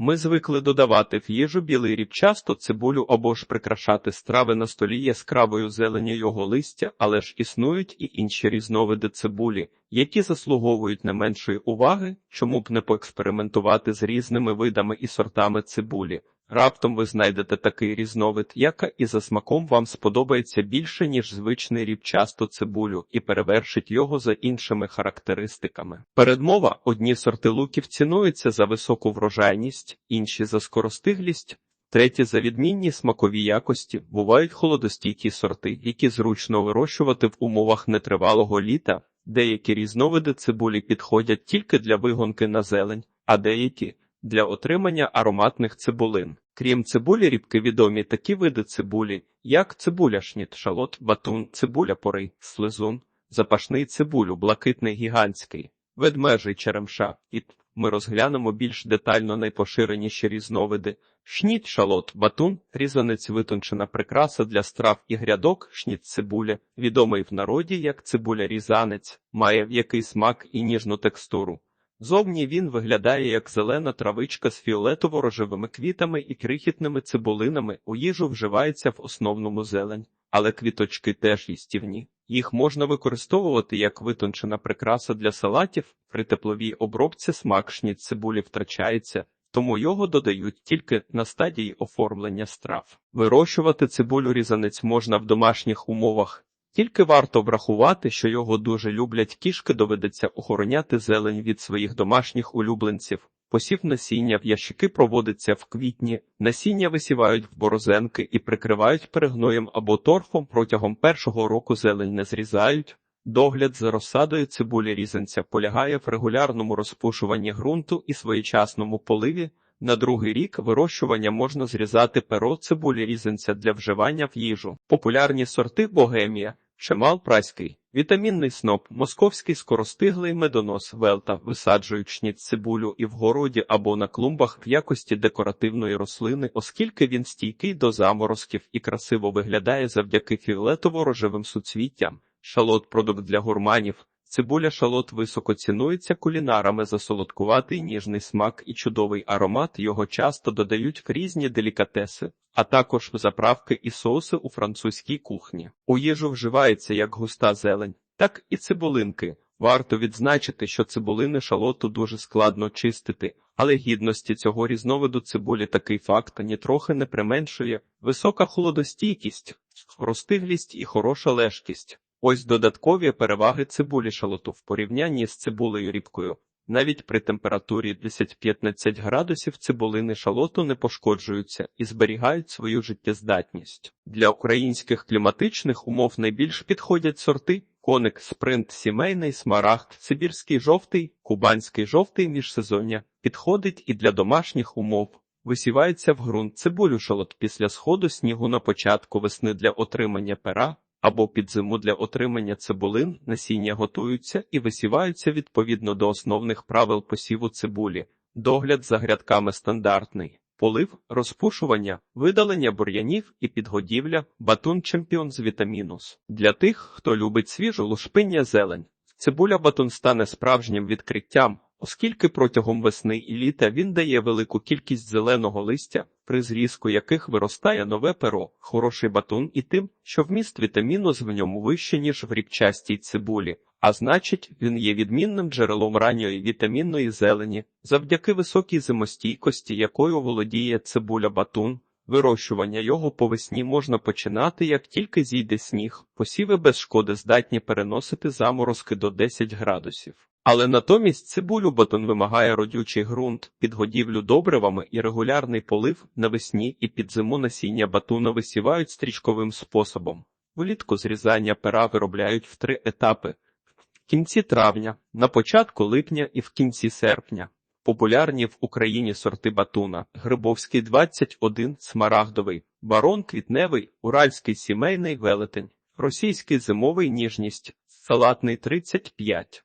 Ми звикли додавати в їжу білий рібчасту цибулю або ж прикрашати страви на столі яскравою зеленю його листя, але ж існують і інші різновиди цибулі, які заслуговують не меншої уваги, чому б не поекспериментувати з різними видами і сортами цибулі. Раптом ви знайдете такий різновид, яка і за смаком вам сподобається більше, ніж звичний рібчасту цибулю, і перевершить його за іншими характеристиками. Передмова одні сорти луків цінуються за високу врожайність, інші за скоростиглість. Треті за відмінні смакові якості бувають холодостійкі сорти, які зручно вирощувати в умовах нетривалого літа. Деякі різновиди цибулі підходять тільки для вигонки на зелень, а деякі для отримання ароматних цибулин. Крім цибулі, рібки відомі такі види цибулі, як цибуля шніт, шалот, батун, цибуля порий, слизун, запашний цибулю, блакитний гігантський, ведмежий черемша. І ми розглянемо більш детально найпоширеніші різновиди. Шніт, шалот, батун, різанець витончена прикраса для страв і грядок, шніт цибуля, відомий в народі як цибуля-різанець, має м'який смак і ніжну текстуру. Зовні він виглядає як зелена травичка з фіолетово-рожевими квітами і крихітними цибулинами. У їжу вживається в основному зелень, але квіточки теж їстівні. Їх можна використовувати як витончена прикраса для салатів. При тепловій обробці смак шніт цибулі втрачається, тому його додають тільки на стадії оформлення страв. Вирощувати цибулю різанець можна в домашніх умовах. Тільки варто врахувати, що його дуже люблять кішки, доведеться охороняти зелень від своїх домашніх улюбленців. Посів насіння в ящики проводиться в квітні, насіння висівають в борозенки і прикривають перегноєм або торфом протягом першого року зелень не зрізають. Догляд за розсадою цибулі різанця полягає в регулярному розпушуванні ґрунту і своєчасному поливі. На другий рік вирощування можна зрізати перо цибулі різанця для вживання в їжу. Популярні сорти богемія, чемал праський, вітамінний сноп, московський скоростиглий медонос, велта висаджують шніт цибулю і в городі або на клумбах в якості декоративної рослини, оскільки він стійкий до заморозків і красиво виглядає завдяки фіолетово-рожевим суцвіттям. Шалот продукт для гурманів. Цибуля шалот високо цінується кулінарами за солодкуватий ніжний смак і чудовий аромат. Його часто додають в різні делікатеси, а також в заправки і соуси у французькій кухні. У їжу вживається як густа зелень, так і цибулинки. Варто відзначити, що цибулини шалоту дуже складно чистити, але гідності цього різновиду цибулі такий факт нітрохи не применшує висока холодостійкість, розтиглість і хороша лежкість. Ось додаткові переваги цибулі шалоту в порівнянні з цибулею рібкою. Навіть при температурі 10-15 градусів цибулини шалоту не пошкоджуються і зберігають свою життєздатність. Для українських кліматичних умов найбільш підходять сорти коник, спринт, сімейний, смарагд, сибірський жовтий, кубанський жовтий міжсезоння. Підходить і для домашніх умов. Висівається в ґрунт цибулю шалот після сходу снігу на початку весни для отримання пера або під зиму для отримання цибулин насіння готуються і висіваються відповідно до основних правил посіву цибулі, догляд за грядками стандартний, полив, розпушування, видалення бур'янів і підгодівля, батун чемпіон з вітамінус. Для тих, хто любить свіжу лушпиння зелень, цибуля батун стане справжнім відкриттям. Оскільки протягом весни і літа він дає велику кількість зеленого листя, при зрізку яких виростає нове перо, хороший батун і тим, що вміст вітаміну в ньому вище, ніж в ріпчастій цибулі, а значить, він є відмінним джерелом ранньої вітамінної зелені, завдяки високій зимостійкості, якою володіє цибуля батун. Вирощування його по весні можна починати, як тільки зійде сніг, посіви без шкоди здатні переносити заморозки до 10 градусів. Але натомість цибулю батон вимагає родючий ґрунт, підгодівлю добривами і регулярний полив навесні і під зиму насіння батуна висівають стрічковим способом. Влітку зрізання пера виробляють в три етапи: в кінці травня, на початку липня і в кінці серпня. Популярні в Україні сорти батуна: Грибовський 21, смарагдовий, барон квітневий, уральський сімейний велетень, російський зимовий ніжність, салатний 35.